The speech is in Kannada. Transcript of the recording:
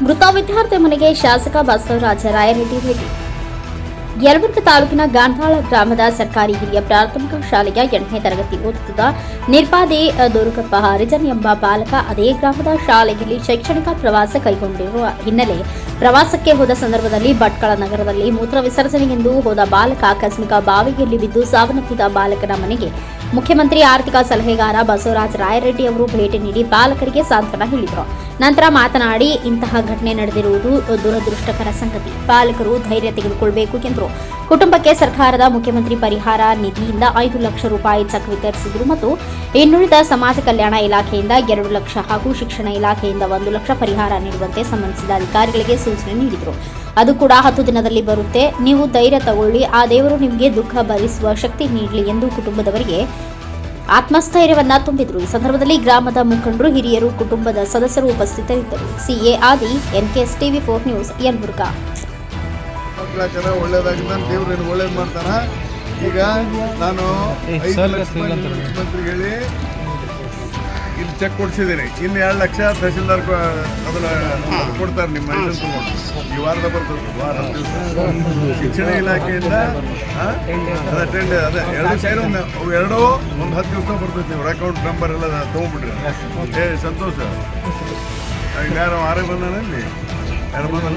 ಮೃತ ವಿದ್ಯಾರ್ಥಿ ಮನೆಗೆ ಶಾಸಕ ಬಸವರಾಜ ರಾಯರೆಡ್ಡಿ ಭೇಟಿ. ಯಲಬುರ್ಗ ತಾಲೂಕಿನ ಗಾಂಧಾಳ ಗ್ರಾಮದ ಸರ್ಕಾರಿ ಹಿರಿಯ ಪ್ರಾಥಮಿಕ ಶಾಲೆಯ ಎಂಟನೇ ತರಗತಿ ಓದುತ್ತಿದ್ದ ನಿರ್ಪಾದಿ ದುರುಗಪ್ಪ ಹರಿಜನ್ ಎಂಬ ಬಾಲಕ ಅದೇ ಗ್ರಾಮದ ಶಾಲೆಯಲ್ಲಿ ಶೈಕ್ಷಣಿಕ ಪ್ರವಾಸ ಕೈಗೊಂಡಿರುವ ಹಿನ್ನೆಲೆ ಪ್ರವಾಸಕ್ಕೆ ಹೋದ ಸಂದರ್ಭದಲ್ಲಿ ಭಟ್ಕಳ ನಗರದಲ್ಲಿ ಮೂತ್ರ ವಿಸರ್ಜನೆಗೆಂದು ಹೋದ ಬಾಲಕ ಆಕಸ್ಮಿಕ ಬಾವಿಯಲ್ಲಿ ಬಿದ್ದು ಸಾವನ್ನಪ್ಪಿದ ಬಾಲಕನ ಮನೆಗೆ ಮುಖ್ಯಮಂತ್ರಿ ಆರ್ಥಿಕ ಸಲಹೆಗಾರ ಬಸವರಾಜ ರಾಯರೆಡ್ಡಿ ಅವರು ಭೇಟಿ ನೀಡಿ ಬಾಲಕರಿಗೆ ಸಾಂತ್ವನ ಹೇಳಿದರು. ನಂತರ ಮಾತನಾಡಿ, ಇಂತಹ ಘಟನೆ ನಡೆದಿರುವುದು ದುರದೃಷ್ಟಕರ ಸಂಗತಿ. ಬಾಲಕರು ಧೈರ್ಯ ತೆಗೆದುಕೊಳ್ಳಬೇಕು ಎಂದರು. ಕುಟುಂಬಕ್ಕೆ ಸರ್ಕಾರದ ಮುಖ್ಯಮಂತ್ರಿ ಪರಿಹಾರ ನಿಧಿಯಿಂದ ಐದು ಲಕ್ಷ ರೂಪಾಯಿ ಚೆಕ್ ವಿತರಿಸಿದರು ಮತ್ತು ಇನ್ನುಳಿದ ಸಮಾಜ ಕಲ್ಯಾಣ ಇಲಾಖೆಯಿಂದ ಎರಡು ಲಕ್ಷ ಹಾಗೂ ಶಿಕ್ಷಣ ಇಲಾಖೆಯಿಂದ ಒಂದು ಲಕ್ಷ ಪರಿಹಾರ ನೀಡುವಂತೆ ಸಂಬಂಧಿಸಿದ ಅಧಿಕಾರಿಗಳಿಗೆ ಸೂಚನೆ ನೀಡಿದರು. ಅದು ಕೂಡ ಹತ್ತು ದಿನದಲ್ಲಿ ಬರುತ್ತೆ. ನೀವು ಧೈರ್ಯ ತಗೊಳ್ಳಿ. ಆ ದೇವರು ನಿಮಗೆ ದುಃಖ ಭರಿಸುವ ಶಕ್ತಿ ನೀಡಲಿ ಎಂದು ಕುಟುಂಬದವರಿಗೆ ಆತ್ಮಸ್ಥೈರ್ಯವನ್ನ ತುಂಬಿದ್ರು. ಈ ಸಂದರ್ಭದಲ್ಲಿ ಗ್ರಾಮದ ಮುಖಂಡರು ಹಿರಿಯರು ಕುಟುಂಬದ ಸದಸ್ಯರು ಉಪಸ್ಥಿತರಿದ್ದರು. CA Adi NKS TV four news Yelburga. ಈಗ ನಾನು ಐದು ಲಕ್ಷ ರೂಪಾಯಿ ಹೇಳಿ ಇಲ್ಲಿ ಚೆಕ್ ಕೊಡ್ಸಿದ್ದೀನಿ. ಇನ್ನು ಎರಡು ಲಕ್ಷ ತಹಸೀಲ್ದಾರ್ ಅದನ್ನ ಕೊಡ್ತಾರೆ ನಿಮ್ಮ ತಗೊಂಡು. ಈ ವಾರದ ಬರ್ತದೆ. ವಾರ ಶಿಕ್ಷಣ ಇಲಾಖೆಯಿಂದ ಅಟೆಂಡ್ ಅದ ಟೆಂಡ್ ಅದೇ ಎರಡು ಸೇರಿ ಒಂದು ಎರಡೂ ಒಂದು ಹತ್ತು ದಿವಸ ಬರ್ತೈತಿ ನೀವು. ಅಕೌಂಟ್ ನಂಬರ್ ಎಲ್ಲ ತೊಗೊಂಡ್ಬಿಡ್ರಿ ಏ ಸಂತೋಷ. ಯಾರು ಆರೇ ಬಂದಾನ ಇಲ್ಲಿ? ಯಾರು ಬಂದಾನ?